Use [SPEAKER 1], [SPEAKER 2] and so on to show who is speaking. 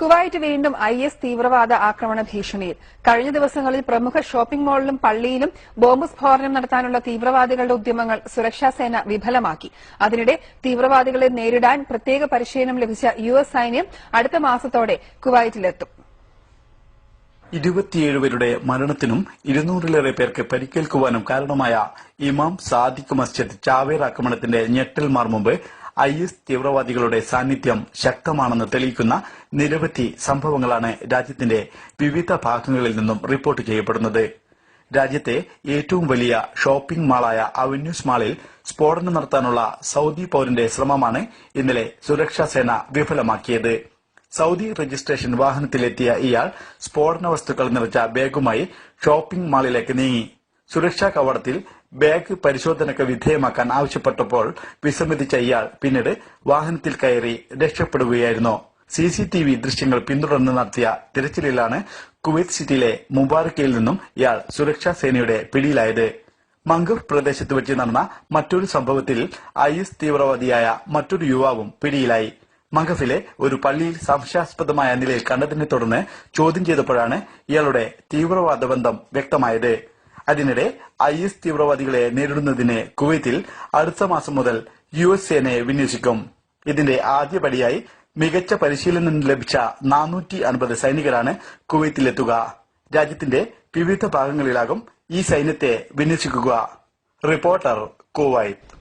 [SPEAKER 1] Kuwait വീണ്ടും I S തീവ്രവാദ ആക്രമണ ഭീഷണിയിൽ. കഴിഞ്ഞ ദിവസങ്ങളിൽ പ്രമുഖ ഷോപ്പിംഗ് മാളിലും പള്ളിയിലും ബോംബ് സ്ഫോടനം നടത്താനുള്ള തീവ്രവാദികളുടെ ഉദ്യമങ്ങൾ സുരക്ഷാസേന വിഫലമാക്കി. അതിനിടെ തീവ്രവാദികളെ നേരിടാൻ പ്രത്യേക പരിശീലനം ലഭിച്ച യു എസ് സൈന്യം അടുത്ത മാസത്തോടെ കുവൈറ്റിലെത്തും.
[SPEAKER 2] ഇരുപത്തിയേഴ് പേരുടെ മരണത്തിനും ഇരുന്നൂറിലേറെ പേർക്ക് പരിക്കേൽക്കുവാനും കാരണമായ ഇമാം സാദിഖ് മസ്ജിദ് ചാവേർ ആക്രമണത്തിന്റെ ഞെട്ടൽ മാർമുമ്പ് ഐ എസ് തീവ്രവാദികളുടെ സാന്നിധ്യം ശക്തമാണെന്ന് തെളിയിക്കുന്ന നിരവധി സംഭവങ്ങളാണ് രാജ്യത്തിന്റെ വിവിധ ഭാഗങ്ങളിൽ നിന്നും റിപ്പോർട്ട് ചെയ്യപ്പെടുന്നത്. രാജ്യത്തെ ഏറ്റവും വലിയ ഷോപ്പിംഗ് മാളായ അവന്യൂസ് മാളിൽ സ്ഫോടനം നടത്താനുള്ള സൌദി പൌരന്റെ ശ്രമമാണ് ഇന്നലെ സുരക്ഷാ സേന വിഫലമാക്കിയത്. സൌദി രജിസ്ട്രേഷൻ വാഹനത്തിലെത്തിയ ഇയാൾ സ്ഫോടന വസ്തുക്കൾ നിറച്ച ബാഗുമായി ഷോപ്പിംഗ് മാളിലേക്ക് നീങ്ങി. സുരക്ഷാ കവാടത്തിൽ ബാഗ് പരിശോധനയ്ക്ക് വിധേയമാക്കാൻ ആവശ്യപ്പെട്ടപ്പോൾ വിസമ്മതിച്ച ഇയാൾ പിന്നീട് വാഹനത്തിൽ കയറി രക്ഷപ്പെടുകയായിരുന്നു. സി സി ടി വി ദൃശ്യങ്ങൾ പിന്തുടർന്ന് നടത്തിയ തിരച്ചിലിലാണ് കുവൈത്ത് സിറ്റിയിലെ മുബാറക്കയിൽ നിന്നും ഇയാൾ സുരക്ഷാ സേനയുടെ പിടിയിലായത്. മംഗൂർ പ്രദേശത്ത് വെച്ച് നടന്ന മറ്റൊരു സംഭവത്തിൽ ഐ എസ് തീവ്രവാദിയായ മറ്റൊരു യുവാവും പിടിയിലായി. മംഗഫിലെ ഒരു പള്ളിയിൽ സംശയാസ്പദമായ നിലയിൽ കണ്ടതിനെ തുടർന്ന് ചോദ്യം ചെയ്തപ്പോഴാണ് ഇയാളുടെ തീവ്രവാദ ബന്ധം വ്യക്തമായത്. അതിനിടെ ഐ എസ് തീവ്രവാദികളെ നേരിടുന്നതിന് കുവൈത്തിൽ അടുത്ത മാസം മുതൽ യു എസ് സേനയെ വിന്യസിക്കും. ഇതിന്റെ ആദ്യപടിയായി മികച്ച പരിശീലനം ലഭിച്ച നാനൂറ്റി അൻപത് സൈനികരാണ് കുവൈത്തിലെത്തുക. രാജ്യത്തിന്റെ വിവിധ ഭാഗങ്ങളിലാകും ഈ സൈന്യത്തെ വിന്യസിക്കുക. Reporter Kuwait.